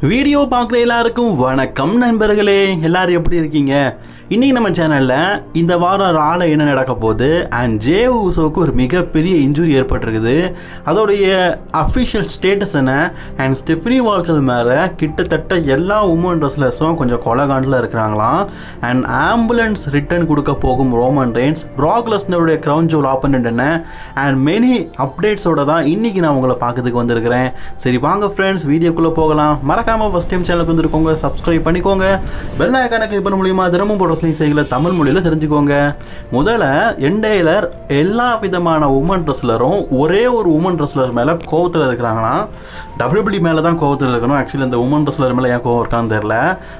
Video பார்க்குற எல்லாருக்கும் வணக்கம் நண்பர்களே. எல்லாரும் எப்படி இருக்கீங்க? இன்றைக்கி நம்ம சேனலில் இந்த வாரம் ரால என்ன நடக்க போகுது? அண்ட் ஜே ஊசோவுக்கு ஒரு மிகப்பெரிய இன்ஜுரி ஏற்பட்டிருக்குது. அதோடைய அஃபிஷியல் ஸ்டேட்டஸ் என்ன? அண்ட் ஸ்டெஃப்னி வால்கல் மேலே கிட்டத்தட்ட எல்லா உமன் ரெஸ்லர்ஸும் கொஞ்சம் கொலகாண்டில் இருக்கிறாங்களாம். அண்ட் ஆம்புலன்ஸ் ரிட்டர்ன் கொடுக்க போகும் ரோமன் ரெயின்ஸ் ப்ராக்லஸ்னருடைய க்ரௌன் ஜோல் ஆப்பனண்ட் என்ன? அண்ட் மெனி அப்டேட்ஸோட தான் இன்னைக்கு நான் உங்களை பார்க்கறதுக்கு வந்திருக்கிறேன். சரி வாங்க ஃப்ரெண்ட்ஸ் வீடியோக்குள்ளே போகலாம். மறக்காமல் ஃபஸ்ட் டைம் சேனலுக்கு வந்துருக்கோங்க சப்ஸ்கிரைப் பண்ணிக்கோங்க. பெல் ஐக்கானை கிளிக் பண்ண மூலியமா தினமும் போடுற சிலை செய்களை தமிழ் மொழியில் தெரிஞ்சுக்கோங்க. முதல்ல என்டைலர் எல்லா விதமான உமன் ட்ரெஸ்லரும் ஒரே ஒரு உமன் ட்ரெஸ்லர் மேலே கோவத்தில் இருக்கிறாங்கன்னா டபிள்யூபிள்யூ மேலே தான் கோவத்தில் இருக்கணும். ஆக்சுவலி இந்த உமன் ட்ரெஸ்லர் மேலே ஏன் கோவம் இருக்கான்னு தெரில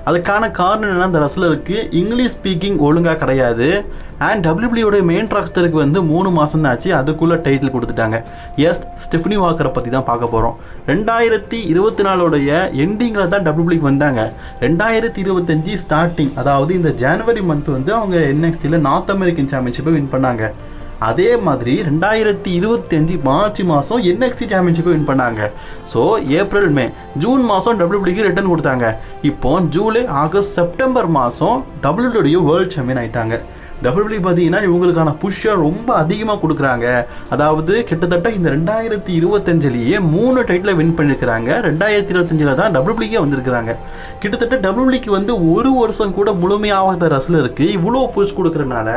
அதுக்கான காரணம் என்னென்னா அந்த ரெஸ்லருக்கு இங்கிலீஷ் ஸ்பீக்கிங் ஒழுங்காக கிடையாது. அண்ட் டபிள்யூபிள்யூட மெயின் ராஸ்டருக்கு வந்து மூணு மாதம் ஆச்சு. அதுக்குள்ளே டைட்டில் கொடுத்துட்டாங்க. எஸ் ஸ்டெஃப்னி வாக்கரை பற்றி தான் பார்க்க போகிறோம் ரெண்டாயிரத்தி இருபத்தி நாலோடைய எண்டிங்கில் தான் டபிள்யூபிள்யூக்கு வந்தாங்க. ரெண்டாயிரத்தி இருபத்தஞ்சி ஸ்டார்டிங் அதாவது இந்த ஜனவரி மந்த் வந்து அவங்க என்எக்ஸ்டியில் நார்த் அமெரிக்கன் சாம்பியன்ஷிப்பை வின் பண்ணாங்க. அதே மாதிரி ரெண்டாயிரத்தி இருபத்தஞ்சி மார்ச் மாதம் என்எக்ஸ்டி சாம்பியன்ஷிப்பை வின் பண்ணாங்க. ஸோ ஏப்ரல் மே ஜூன் மாதம் டபிள்யூபிள்யூக்கு ரிட்டர்ன் கொடுத்தாங்க. இப்போ ஜூலை ஆகஸ்ட் செப்டம்பர் மாதம் டபிள்யூடபிள்யூ வேர்ல்ட் சாம்பியன் ஆயிட்டாங்க. டபிள்யூபிள்யூ பார்த்தீங்கன்னா இவங்களுக்கான புஷ்ஷை ரொம்ப அதிகமாக கொடுக்குறாங்க. அதாவது கிட்டத்தட்ட இந்த ரெண்டாயிரத்தி இருபத்தஞ்சிலேயே மூணு டைட்டில் வின் பண்ணியிருக்கிறாங்க ரெண்டாயிரத்தி இருபத்தஞ்சில் தான் டபிள்யூபிள்யூக்கே வந்திருக்கிறாங்க. கிட்டத்தட்ட டபிள்யூபிள்யூக்கு வந்து ஒரு வருஷம் கூட முழுமையாகாத ரசிலருக்கு இவ்வளோ புஷ் கொடுக்குறனால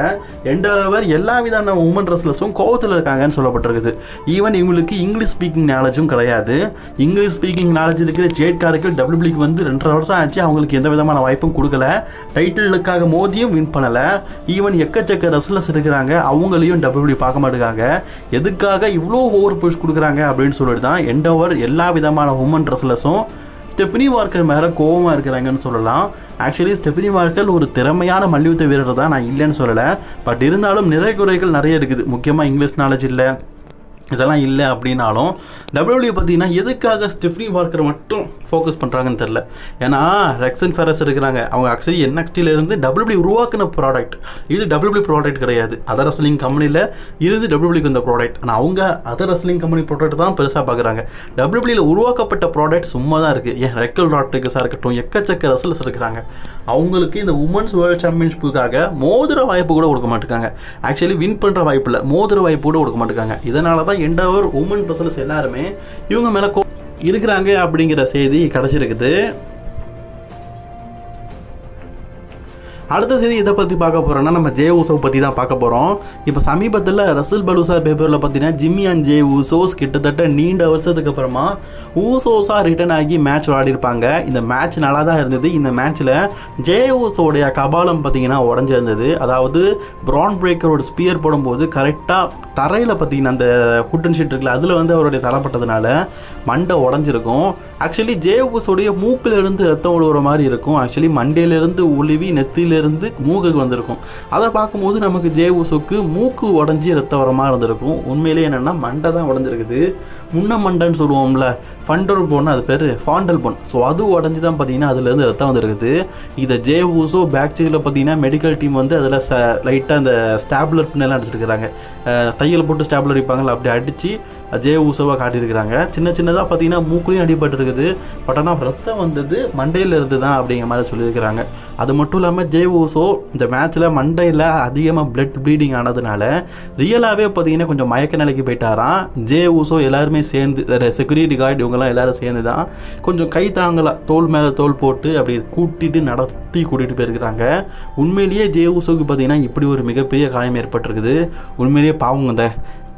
எண்டவர் எல்லா விதமான உமன் ரெஸ்லர்ஸும் கோவத்தில் இருக்காங்கன்னு சொல்லப்பட்டிருக்குது. ஈவன் இவங்களுக்கு இங்கிலீஷ் ஸ்பீக்கிங் நாலேஜும் கிடையாது. இங்கிலீஷ் ஸ்பீக்கிங் நாலேஜ் இருக்கிற ஜேட்காருக்கு டபிள்யூபிள்யூக்கு வந்து ரெண்டரை வருஷம் ஆச்சு. அவங்களுக்கு எந்த விதமான வாய்ப்பும் கொடுக்கல. டைட்டிலுக்காக மோதியும் வின் பண்ணலை. ஈவன் எக்கச்சக்க ரெஸ்லர்ஸ் இருக்கிறாங்க. அவங்களையும் டபிள்யூ பார்க்க மாட்டேங்காங்க எதுக்காக இவ்வளோ ஓவர் புஷ் கொடுக்குறாங்க அப்படின்னு சொல்லிட்டு தான் எண்டோவர் எல்லா விதமான உமன் ரசலஸும் ஸ்டெஃபினி வார்க்கர் மேலே கோவமாக இருக்கிறாங்கன்னு சொல்லலாம். ஆக்சுவலி ஸ்டெஃபினி வார்க்கர் ஒரு திறமையான மல்யுத்த வீரர் தான் நான் இல்லைன்னு சொல்லலை. பட் இருந்தாலும் நிறை குறைகள் நிறைய இருக்குது. முக்கியமாக இங்கிலீஷ் நாலேஜ் இல்லை. இதெல்லாம் இல்லை அப்படின்னாலும் டபிள்யூடியூ பார்த்தீங்கன்னா எதுக்காக ஸ்டிஃப்னி பார்க்கர் மட்டும் ஃபோக்கஸ் பண்ணுறாங்கன்னு தெரில ஏன்னா ரெக்ஸன் ஃபெரஸ் இருக்கிறாங்க. அவங்க ஆக்சுவலி என்எக்ஸ்டிலேருந்து டபிள்யூபிள்யூ உருவாக்கின ப்ராடக்ட் இது டபிள்யூபிள்யூ ப்ராடக்ட் கிடையாது. அதர் ரெஸ்லிங் கம்பெனியில் இருந்து டபிள்யூபிள்யூக்கு இந்த ப்ராடக்ட் ஆனால் அவங்க அதர் ரெஸ்லிங் கம்பெனி ப்ராடக்ட் தான் பெருசாக பார்க்குறாங்க. டபிள்யூபிள்யூவில் உருவாக்கப்பட்ட ப்ராடக்ட் சும்மா தான் இருக்குது ஏன் ரெக்கல் ராட்ரிகஸாக இருக்கட்டும் எக்கச்சக்க ரெஸ்லர்ஸ் இருக்கிறாங்க. அவங்களுக்கு இந்த உமன்ஸ் வேர்ல்ட் சாம்பியன்ஷிப்புக்காக மோதிர வாய்ப்பு கூட கொடுக்க மாட்டேங்காங்க ஆக்சுவலி வின் பண்ணுற வாய்ப்பு இல்லை மோதிர வாய்ப்பு கூட கொடுக்க மாட்டேங்காங்க இதனால தான் எண்டவர் உமன் ரெஸ்லர்ஸ் எல்லாருமே இவங்க மேலே கோ இருக்கிறாங்க அப்படிங்கிற செய்தி கிடச்சிருக்குது. அடுத்த செய்தி இதை பற்றி பார்க்க போகிறோன்னா நம்ம ஜே ஊசோ பற்றி தான் பார்க்க போகிறோம் இப்போ சமீபத்தில் ரசல் பலூசா பேப்பரில் பார்த்தீங்கன்னா ஜிம்மி அண்ட் ஜே ஊசோஸ் கிட்டத்தட்ட நீண்ட வருஷத்துக்கு அப்புறமா ஊசோஸாக ரிட்டர்ன் ஆகி மேட்ச் விளையாடிருப்பாங்க. இந்த மேட்ச் நல்லா தான் இருந்தது. இந்த மேட்ச்சில் ஜே ஊசோடைய கபாலம் பார்த்தீங்கன்னா உடஞ்சிருந்தது. அதாவது ப்ரான் பிரேக்கரோட ஸ்பியர் போடும்போது கரெக்டாக தரையில் பார்த்தீங்கன்னா அந்த குட்டன் ஷீட் இருக்குல்ல அதில் வந்து அவருடைய தலைப்பட்டதுனால மண்டை உடஞ்சிருக்கும். ஆக்சுவலி ஜே ஊசோடைய மூக்கிலிருந்து ரத்தம் விழுவுற மாதிரி இருக்கும். ஆக்சுவலி மண்டையிலேருந்து உழுவி நெத்தியில் இருந்து மூக்குக்கு வந்திருக்கும். அதை பார்க்கும்போது நமக்கு ஜே ஊசோக்கு மூக்கு உடஞ்சி ரத்தம் வரமாக இருந்திருக்கும். உண்மையிலேயே என்னென்னா மண்டை தான் உடஞ்சிருக்குது. முன்ன மண்டைன்னு சொல்லுவோம்ல ஃபண்டல் போன் அது பேர் ஃபாண்டல் போன். ஸோ அது உடஞ்சி தான் பார்த்தீங்கன்னா அதுலேருந்து ரத்தம் வந்திருக்குது. இதை ஜே ஊசோ பேக் சைடில் பார்த்தீங்கன்னா மெடிக்கல் டீம் வந்து அதில் ச லைட்டாக அந்த ஸ்டாப்லர் பின்னெல்லாம் அடிச்சிருக்கிறாங்க. தையல் போட்டு ஸ்டாப்லர் அடிப்பாங்கல்ல அப்படி அடித்து ஜே ஊசோவாக காட்டியிருக்கிறாங்க. சின்ன சின்னதாக பார்த்தீங்கன்னா மூக்குலையும் அடிபட்டுருக்குது. பட் ஆனால் ரத்தம் வந்தது மண்டையில் இருந்து தான் அப்படிங்கிற மாதிரி சொல்லியிருக்கிறாங்க. அது மட்டும் இல்லாமல் ஜே ஊசோ இந்த மேட்ச்சில் மண்டையில் அதிகமாக பிளட் ப்ளீடிங் ஆனதுனால ரியலாகவே பார்த்தீங்கன்னா கொஞ்சம் மயக்க நிலைக்கு போயிட்டாராம். ஜே ஊசோ எல்லாருமே சேர்ந்து செக்யூரிட்டி கார்டு இவங்கெல்லாம் எல்லோரும் சேர்ந்து தான் கொஞ்சம் கை தாங்கலா தோல் மேலே தோல் போட்டு அப்படி கூட்டிட்டு நடத்தி கூட்டிகிட்டு போயிருக்கிறாங்க. உண்மையிலேயே ஜே ஊசோக்கு பார்த்தீங்கன்னா இப்படி ஒரு மிகப்பெரிய காயம் ஏற்பட்டிருக்குது. உண்மையிலேயே பாவங்க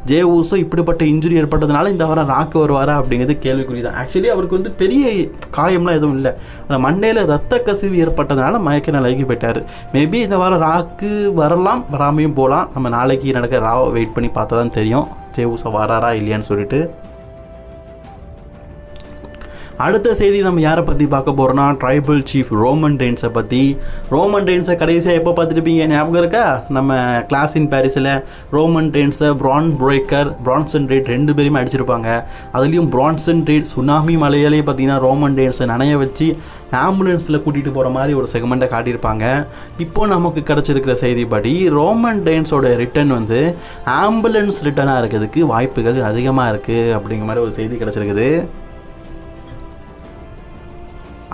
ஜே ஊசோ இப்படிப்பட்ட இன்ஜுரி ஏற்பட்டதுனால இந்த வாரம் ராக்கு வருவாரா அப்படிங்கிறது கேள்விக்குறி தான் ஆக்சுவலி அவருக்கு வந்து பெரிய காயம்லாம் எதுவும் இல்லை. அந்த மண்டையில் ரத்த கசிவு ஏற்பட்டதுனால மயக்க நிலைக்கு போயிட்டார். மேபி இந்த வாரம் ராக்கு வரலாம் வராமையும் போகலாம் நம்ம நாளைக்கு நடக்கிற ராவை வெயிட் பண்ணி பார்த்தா தான் தெரியும். ஜே ஊசோ வராரா இல்லையான்னு சொல்லிட்டு. அடுத்த செய்தி நம்ம யாரை பற்றி பார்க்க போகிறோம்னா ட்ரைபல் சீஃப் ரோமன் டெயின்ஸை பற்றி ரோமன் டெயின்ஸை கடைசியாக எப்போ பார்த்துருப்பீங்க? ஞாபகம் இருக்கா? நம்ம கிளாஸ் இன் பாரிஸில் ரோமன் டெயின்ஸை பிரான் பிரேக்கர் பிரான்சன் ரேட் ரெண்டு பேருமே அடிச்சிருப்பாங்க. அதுலேயும் பிரான்சன் ரேட் சுனாமி மலையிலேயே பார்த்தீங்கன்னா ரோமன் டெயின்ஸை நனைய வச்சு ஆம்புலன்ஸில் கூட்டிகிட்டு போகிற மாதிரி ஒரு செக்மெண்ட்டை காட்டியிருப்பாங்க. இப்போ நமக்கு கிடச்சிருக்கிற செய்திப்படி ரோமன் டெயின்ஸோட ரிட்டர்ன் வந்து ஆம்புலன்ஸ் ரிட்டர்னாக இருக்கிறதுக்கு வாய்ப்புகள் அதிகமாக இருக்குது அப்படிங்கிற மாதிரி ஒரு செய்தி கிடச்சிருக்குது.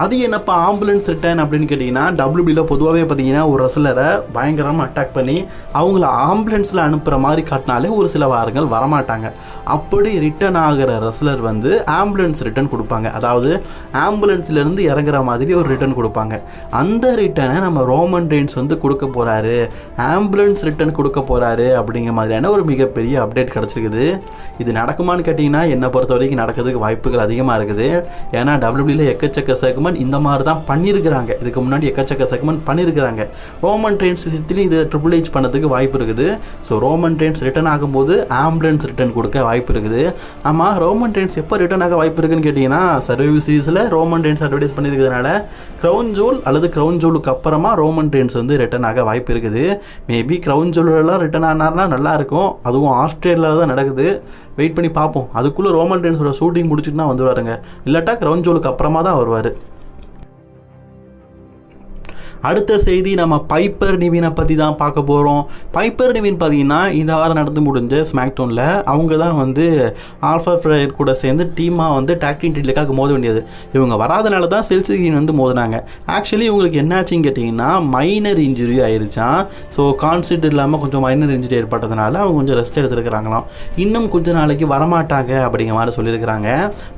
அது என்னப்பா ஆம்புலன்ஸ் ரிட்டர்ன் அப்படின்னு கேட்டிங்கன்னா டபிள்யூபியில் பொதுவாகவே பார்த்தீங்கன்னா ஒரு ரெஸ்லரை பயங்கரமாக அட்டாக் பண்ணி அவங்கள ஆம்புலன்ஸில் அனுப்புகிற மாதிரி காட்டினாலே ஒரு சில வாரங்கள் வரமாட்டாங்க. அப்படி ரிட்டர்ன் ஆகிற ரெஸ்லர் வந்து ஆம்புலன்ஸ் ரிட்டர்ன் கொடுப்பாங்க. அதாவது ஆம்புலன்ஸ்லேருந்து இறங்குற மாதிரி ஒரு ரிட்டர்ன் கொடுப்பாங்க. அந்த ரிட்டனை நம்ம ரோமன் ரெயின்ஸ் வந்து கொடுக்க போகிறாரு ஆம்புலன்ஸ் ரிட்டர்ன் கொடுக்க போகிறாரு அப்படிங்கிற மாதிரியான ஒரு மிகப்பெரிய அப்டேட் கிடச்சிருக்குது. இது நடக்குமான்னு கேட்டிங்கன்னா என்னை பொறுத்த வரைக்கும் நடக்கிறதுக்கு வாய்ப்புகள் அதிகமாக இருக்குது. ஏன்னா டபிள்யூபியில் எக்கச்சக்க செக்மெண்ட் இந்த மாதிரி தான் பண்ணியிருக்கிறாங்க இதுக்கு முன்னாடி எக்கச்சக்க செக்மெண்ட் பண்ணியிருக்கிறாங்க ரோமன் ட்ரெயின்ஸ் விஷயத்துலையும் இது ட்ரிபிள் ஹெச் பண்ணதுக்கு வாய்ப்பு இருக்குது. ஸோ ரோமன் ட்ரெயின்ஸ் ரிட்டர்ன் ஆகும்போது ஆம்புலன்ஸ் ரிட்டர்ன் கொடுக்க வாய்ப்பு இருக்குது. ஆமாம் ரோமன் ட்ரெயின்ஸ் எப்போ ரிட்டர்ன் ஆக வாய்ப்பு இருக்குன்னு கேட்டிங்கன்னா சர்வீஸ் சீரீஸில் ரோமன் ட்ரெயின்ஸ் அட்வர்டைஸ் பண்ணியிருக்கிறதுனால க்ரௌன் ஜோல் அல்லது க்ரௌன் ஜோலுக்கு அப்புறமா ரோமன் ட்ரெயின்ஸ் வந்து ரிட்டர்ன் ஆக வாய்ப்பு இருக்குது. மேபி க்ரௌன் ஜோலெல்லாம் ரிட்டர்ன் ஆனார்னா நல்லாயிருக்கும் அதுவும் ஆஸ்திரேலியாவில் தான் நடக்குது. வெயிட் பண்ணி பார்ப்போம். அதுக்குள்ளே ரோமன் ட்ரெயின்ஸோட ஷூட்டிங் முடிச்சுட்டு தான் வந்துடுவாருங்க இல்லாட்டா க்ரௌன் ஜோலுக்கு அப்புறமா தான் வருவார். அடுத்த செய்தி நம்ம பைப்பர் நிவினை பற்றி தான் பார்க்க போகிறோம் பைப்பர் நிவின் பார்த்தீங்கன்னா இந்த வாரம் நடந்து முடிஞ்ச ஸ்மாக்டோனில் அவங்க தான் வந்து ஆல்ஃபா ஃப்ரையர் கூட சேர்ந்து டீமாக வந்து டாக்டிங் டீலுக்காக மோத வேண்டியது. இவங்க வராதனால தான் செல்சிகின் வந்து மோதினாங்க. ஆக்சுவலி இவங்களுக்கு என்னாச்சுன்னு கேட்டிங்கன்னா மைனர் இன்ஜுரி ஆயிருச்சான் ஸோ கான்சென்ட் இல்லாமல் கொஞ்சம் மைனர் இன்ஜுரி ஏற்பட்டதுனால அவங்க கொஞ்சம் ரெஸ்ட் எடுத்துருக்கிறாங்களாம். இன்னும் கொஞ்ச நாளைக்கு வரமாட்டாங்க அப்படிங்கிற மாதிரி சொல்லியிருக்கிறாங்க.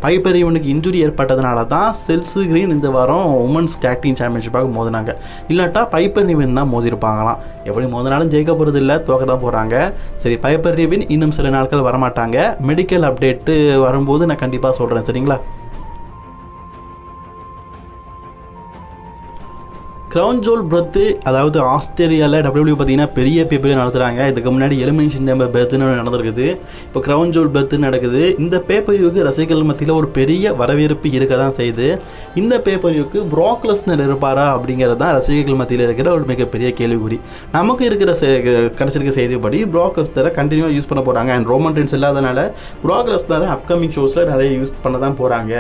பைப்பர் இவனுக்கு இன்ஜுரி ஏற்பட்டதுனால தான் செல்சு கிரீன் இந்த வாரம் உமன்ஸ் டாக்டிங் சாம்பியன்ஷிப்பாக மோதினாங்க. இல்லாட்டா பைப்பர் நிவின் தான் மோதிருப்பாங்களாம் எப்படி மோதினாலும் ஜெயிக்க போகிறது இல்லை தோக்க தான் போகிறாங்க சரி பைப்பர் நிவின் இன்னும் சில நாட்கள் வரமாட்டாங்க. மெடிக்கல் அப்டேட்டு வரும்போது நான் கண்டிப்பாக சொல்கிறேன் சரிங்களா? க்ரௌன் ஜோல் பிரத்து அதாவது ஆஸ்திரேலியாவில் டபிள்யூ பார்த்தீங்கன்னா பெரிய பேப்பரே நடத்துகிறாங்க இதுக்கு முன்னாடி எலிமினேஷன் சேம்பர் பெர்த்துன்னு நடந்திருக்குது. இப்போ க்ரௌன் ஜோல் பெர்த்து நடக்குது. இந்த பேப்பரிவுக்கு ரசிகர்கள் மத்தியில் ஒரு பெரிய வரவேற்பு இருக்க தான் செய்யுது. இந்த பேப்பரிவுக்கு ப்ராக்லஸ்னர் இருப்பாரா அப்படிங்கிறது தான் ரசிகர்கள் மத்தியில் இருக்கிற ஒரு மிகப்பெரிய கேள்விக்குறி. நமக்கு இருக்கிற கிடச்சிருக்க செய்திப்படி ப்ராக்லஸ்னரை கண்டினியூவாக யூஸ் பண்ண போகிறாங்க அண்ட் ரோமன் டென்ஸ் இல்லாதனால ப்ராக்லஸ்னரை அப்கமிங் ஷோஸில் நிறைய யூஸ் பண்ண தான் போகிறாங்க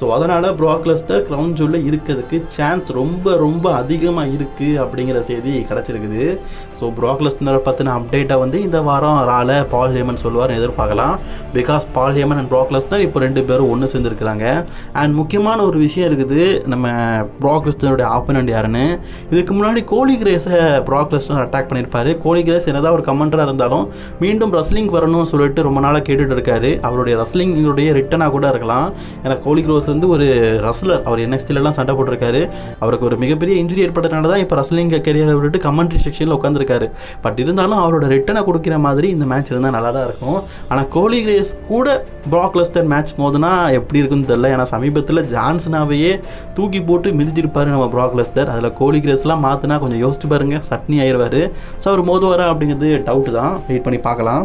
ஸோ அதனால் ப்ராக்லஸ்னர் க்ரௌன் ஜோலில் இருக்கிறதுக்கு சான்ஸ் ரொம்ப ரொம்ப அதிகம். அதிகமாக இருக்குது அப்படிங்கிற செய்தி கிடச்சிருக்குது. ஸோ ப்ராக்லஸ்னரை பற்றின அப்டேட்டை வந்து இந்த வாரம் ரால பால் ஹேமன் சொல்லுவார் எதிர்பார்க்கலாம். Because Paul Heyman and Brock Lesnar இப்போ ரெண்டு பேரும் ஒன்று சேர்ந்துருக்கிறாங்க. அண்ட் முக்கியமான ஒரு விஷயம் இருக்குது நம்ம ப்ராக்லஸ்னருடைய ஆப்பனண்ட் யாருன்னு. இதுக்கு முன்னாடி கோலி கிரேஸை ப்ராக்லஸ்னர் அட்டாக் பண்ணியிருப்பார். கோலி கிரேஸ் என்னதான் ஒரு கமெண்டராக இருந்தாலும் மீண்டும் ரஸ்லிங் வரணும்னு சொல்லிட்டு ரொம்ப நாளாக கேட்டுட்டு இருக்காரு. அவருடைய ரஸ்லிங்குடைய ரிட்டனாக கூட இருக்கலாம். ஏன்னா கோலி கிரோஸ் வந்து ஒரு ரஸ்லர் அவர் என்எஸ்டிலலாம் சண்டை போட்டிருக்காரு. அவருக்கு ஒரு மிகப்பெரிய இன்ஜுரி ஏற்பட்டனால தான் இப்போ ரசலிங்க கெரியரை விட்டுட்டு கமெண்ட்ரி செக்ஷனில் உட்காந்துருக்காரு பட் இருந்தாலும் அவரோட ரிட்டனை கொடுக்குற மாதிரி இந்த மேட்ச் இருந்தால் நல்லா தான் இருக்கும். ஆனால் கோலி கிரேஸ் கூட ப்ராக் லெஸ்டர் மேட்ச் மோதுனா எப்படி இருக்குன்னு தெரியல. ஏன்னா சமீபத்தில் ஜான்சனாவையே தூக்கி போட்டு மிதிச்சிருப்பாரு நம்ம ப்ராக் லெஸ்டர் அதில் கோலி கிரேஸ்லாம் மாற்றினா கொஞ்சம் யோசிச்சு பாருங்க. சட்னி ஆயிடுவார் ஸோ அவர் மோதுவாரா அப்படிங்கிறது டவுட்டு தான். வெயிட் பண்ணி பார்க்கலாம்.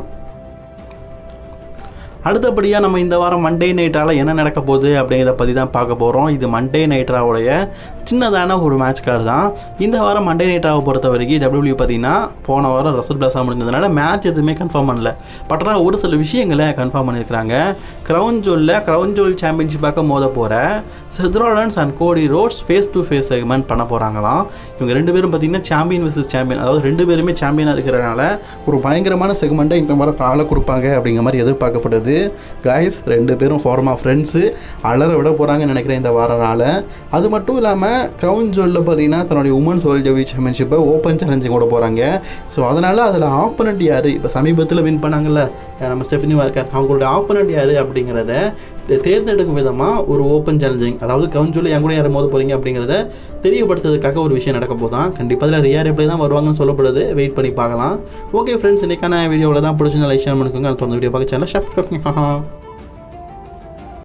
அடுத்தபடியாக நம்ம இந்த வாரம் மண்டே நைட்டால் என்ன நடக்க போகுது அப்படிங்கிறத பற்றி தான் பார்க்க போகிறோம் இது மண்டே நைட்ராவுடைய சின்னதான ஒரு மேட்ச் கார்டு தான். இந்த வாரம் மண்டே நைட்ராவை பொறுத்த வரைக்கும் டபிள்யூ பார்த்தீங்கன்னா போன வாரம் ரசல் பிளாஸாக முடிஞ்சதுனால மேட்ச் எதுவுமே கன்ஃபார்ம் பண்ணல. பட் ஆனால் ஒரு சில விஷயங்களை கன்ஃபார்ம் பண்ணியிருக்கிறாங்க. க்ரௌன் ஜோலில் க்ரௌன் ஜோல் சாம்பியன்ஷிப்பாக மோத போகிற Seth Rollins and Cody Rhodes face to face segment பண்ண போகிறாங்களாம் இவங்க ரெண்டு பேரும் பார்த்தீங்கன்னா சாம்பியன் வர்சஸ் சாம்பியன் அதாவது ரெண்டு பேருமே சாம்பியனாக இருக்கிறனால ஒரு பயங்கரமான செக்மெண்ட்டை இந்த வாரம் காலை கொடுப்பாங்க அப்படிங்கிற மாதிரி எதிர்பார்க்கப்படுது. காய்ஸ் ரெண்டு பேரும் ஃபார்மா ஃப்ரெண்ட்ஸு அலற விட போகிறாங்கன்னு நினைக்கிறேன் இந்த வாரனால் அது மட்டும் இல்லாமல் க்ரௌன் ஜோலில் பார்த்தீங்கன்னா தன்னுடைய உமன்ஸ் வேர்ல்ட் ஜவி சாம்பியன்ஷிப்பை ஓப்பன் சேலஞ்சிங் கூட போகிறாங்க ஸோ அதனால் அதில் ஆப்பனண்ட் யார்? இப்போ சமீபத்தில் வின் பண்ணாங்கல்ல. நம்ம ஸ்டெஃபினி வார்க்கர் அவங்களோட ஆப்பனண்ட் யார் அப்படிங்கிறத தேர்ந்தெடுக்கும் விதமாக ஒரு ஓப்பன் சேலஞ்சிங் அதாவது க்ரௌன் ஜோலில் என் கூட யாரும் மோத போகிறீங்க அப்படிங்கிறத தெரியப்படுத்துறதுக்காக ஒரு விஷயம் நடக்க போதான் கண்டிப்பாக அதில் ரியா ரிப்ளை தான் வருவாங்கன்னு சொல்லப்படுது. வெயிட் பண்ணி பார்க்கலாம். ஓகே ஃப்ரெண்ட்ஸ் இன்றைக்கான வீடியோவில் தான் பிடிச்சிருந்தா லைக் ஷேர் பண்ணிக்கோங்க அது தொடர்ந்து வீடியோ பார்க்க சேனல் சப்ஸ்கிரைப்